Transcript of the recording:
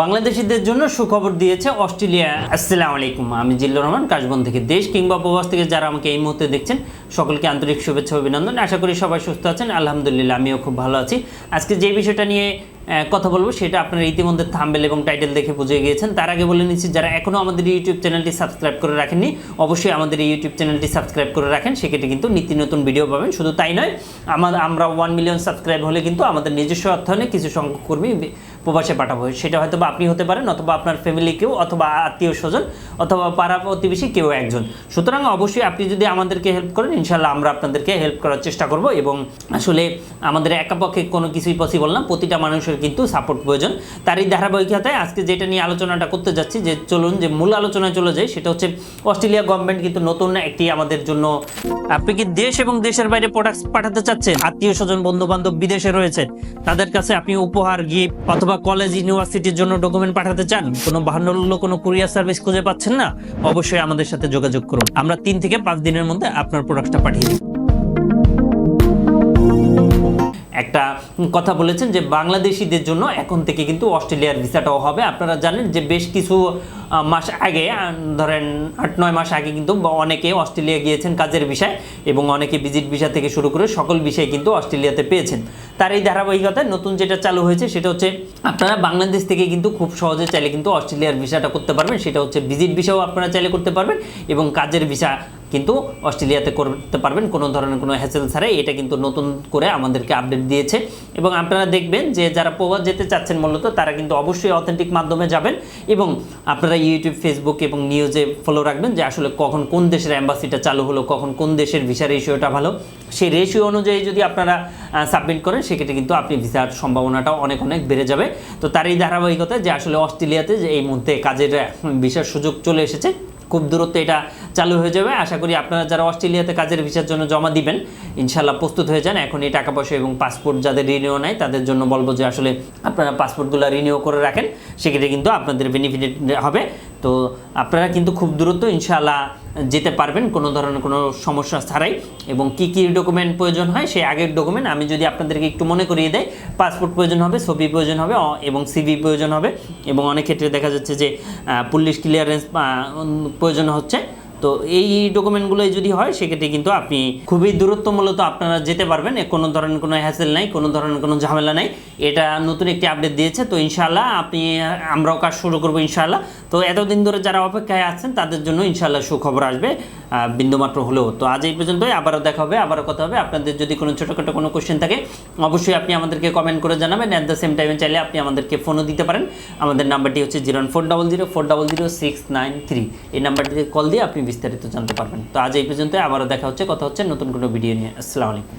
বাংলাদেশিদের জন্য সুখবর দিয়েছে অস্ট্রেলিয়া। আসসালামু আলাইকুম, আমি জিল্লুর রহমান, কাশবন থেকে দেশ কিংবা উপবাস থেকে যারা আমাকে এই মুহূর্তে দেখছেন, সকলকে আন্তরিক শুভেচ্ছা, অভিনন্দন। আশা করি সবাই সুস্থ আছেন। আলহামদুলিল্লাহ, আমিও খুব ভালো আছি। আজকে যে বিষয়টা নিয়ে কথা বলব, সেটা আপনারা ইতিমধ্যে থাম্বেল এবং টাইটেল দেখে বুঝে গিয়েছেন। তার আগে বলে নিচ্ছি, যারা এখনও আমাদের ইউটিউব চ্যানেলটি সাবস্ক্রাইব করে রাখেননি, অবশ্যই আমাদের এই ইউটিউব চ্যানেলটি সাবস্ক্রাইব করে রাখেন। সেক্ষেত্রে কিন্তু নিত্য নতুন ভিডিও পাবেন। শুধু তাই নয় আমার আমরা ওয়ান মিলিয়ন সাবস্ক্রাইব হলে কিন্তু আমাদের নিজস্ব অর্থায়নে কিছু সংখ্যক কর্মী প্রবাসে পাঠাবো। সেটা হয়তো বা আপনি হতে পারেন, অথবা আপনার ফ্যামিলি কেউ, অথবা আত্মীয় স্বজন, অথবা পাড়া প্রতিবেশী কেউ একজন। সুতরাং অবশ্যই আপনি যদি আমাদেরকে হেল্প করেন ইনশাল্লাহ আমরা আপনাদেরকে হেল্প করার চেষ্টা করব এবং আসলে আমাদের একাপক্ষে কোনো কিছুই পসিবল না। প্রতিটা মানুষের কিন্তু সাপোর্ট প্রয়োজন। তারই ধারাবাহিকতায় আজকে যেটা নিয়ে আলোচনাটা করতে যাচ্ছি, যে চলুন যে মূল আলোচনায় চলে যাই, সেটা হচ্ছে অস্ট্রেলিয়া গভর্নমেন্ট কিন্তু নতুন একটি আমাদের জন্য আপনি কি দেশ এবং দেশের বাইরে প্রোডাক্ট পাঠাতে চাচ্ছেন? আত্মীয় স্বজন বন্ধু বান্ধব বিদেশে রয়েছে, তাদের কাছে আপনি উপহার গিফট অথবা কলেজ ইউনিভার্সিটির জন্য ডকুমেন্ট পাঠাতে চান? কোনো বাহান্ন কোনো কুরিয়ার সার্ভিস খুঁজে পাচ্ছেন না? অবশ্যই আমাদের সাথে যোগাযোগ করুন। আমরা তিন থেকে পাঁচ দিনের মধ্যে আপনার প্রোডাক্টটা পাঠিয়ে দিই। একটা কথা বলেছেন যে বাংলাদেশিদের জন্য এখন থেকে কিন্তু অস্ট্রেলিয়ার ভিসাটাও হবে। আপনারা জানেন যে বেশ কিছু মাস আগে ধরেন আট, নয় মাস আগে কিন্তু অনেকে অস্ট্রেলিয়া গিয়েছেন কাজের বিষয় এবং অনেকে ভিজিট ভিসা থেকে শুরু করে সকল বিষয় কিন্তু অস্ট্রেলিয়াতে পেয়েছেন। তার এই ধারাবাহিকতায় নতুন যেটা চালু হয়েছে সেটা হচ্ছে আপনারা বাংলাদেশ থেকে কিন্তু খুব সহজে চাইলে কিন্তু অস্ট্রেলিয়ার ভিসাটা করতে পারবেন। সেটা হচ্ছে ভিজিট ভিসাও আপনারা চাইলে করতে পারবেন এবং কাজের ভিসা কিন্তু অস্ট্রেলিয়াতে করতে পারবেন। কোনো ধরনের কোনো হ্যাসেল ছাড়াই এটা কিন্তু নতুন করে আমাদেরকে আপডেট দিয়েছে এবং আপনারা দেখবেন যে যারা প্রবাস যেতে চাচ্ছেন মূলত তারা কিন্তু অবশ্যই অথেন্টিক মাধ্যমে যাবেন এবং আপনারা ইউটিউব ফেসবুক এবং নিউজে ফলো রাখবেন যে আসলে কখন কোন দেশের অ্যাম্বাসিটা চালু হলো, কখন কোন দেশের ভিসা রেশিওটা ভালো। সেই রেশিও অনুযায়ী যদি আপনারা সাবমিট করেন, সেক্ষেত্রে কিন্তু আপনি ভিসার সম্ভাবনাটাও অনেক অনেক বেড়ে যাবে। তো তার এই ধারাবাহিকতায় যে আসলে অস্ট্রেলিয়াতে যে এই মুহূর্তে কাজের ভিসার সুযোগ চলে এসেছে, খুব দূরত্বে এটা চালু হয়ে যাবে। আশা করি আপনারা যারা অস্ট্রেলিয়াতে কাজের ভিসার জন্য জমা দিবেন ইনশাল্লাহ প্রস্তুত হয়ে যান। এখন এই টাকা পয়সা এবং পাসপোর্ট যাদের রিনিউ নেয় তাদের জন্য বলব যে আসলে আপনারা পাসপোর্টগুলো রিনিউ করে রাখেন। সেক্ষেত্রে কিন্তু আপনাদের বেনিফিট হবে। তো আপনারা কিন্তু খুব দ্রুত ইনশাল্লাহ যেতে পারবেন, কোনো ধরনের কোনো সমস্যা ছাড়াই। এবং কি কি ডকুমেন্ট প্রয়োজন হয়, সেই আগের ডকুমেন্ট আমি যদি আপনাদেরকে একটু মনে করিয়ে দেয় পাসপোর্ট প্রয়োজন হবে, ছবি প্রয়োজন হবে এবং সিভি প্রয়োজন হবে। এবং অনেক ক্ষেত্রে দেখা যাচ্ছে যে পুলিশ ক্লিয়ারেন্স প্রয়োজন হচ্ছে। তো এই ডকুমেন্টগুলোই যদি হয়, সেক্ষেত্রে কিন্তু আপনি খুবই দূরত্ব মূলত আপনারা যেতে পারবেন। কোনো ধরনের কোনো হ্যাসেল নাই, কোনো ধরনের কোনো ঝামেলা নাই। এটা নতুন একটি আপডেট দিয়েছে, তো ইনশাআল্লাহ আপনি, আমরাও কাজ শুরু করব ইনশাআল্লাহ। তো এতদিন ধরে যারা অপেক্ষায় আছেন, তাদের জন্য ইনশাআল্লাহ সুখবর আসবে বিন্দুমাত্র হলেও। তো আজ এই পর্যন্তই, আবারও দেখা হবে, আবারও কথা হবে। আপনাদের যদি কোনো ছোটোখাটো কোনো কোশ্চেন থাকে, অবশ্যই আপনি আমাদেরকে কমেন্ট করে জানাবেন। অ্যাট দ্য সেম টাইমে চাইলে আপনি আমাদেরকে ফোনও দিতে পারেন। আমাদের নাম্বারটি হচ্ছে zero four double zero four double zero six nine three এই নাম্বারটিতে কল দিয়ে আপনি বিস্তারিত জানতে পারবেন। তো আজ এই পর্যন্ত আবারও দেখা হচ্ছে, কথা হচ্ছে নতুন কোনো ভিডিও নিয়ে। আসসালামু আলাইকুম।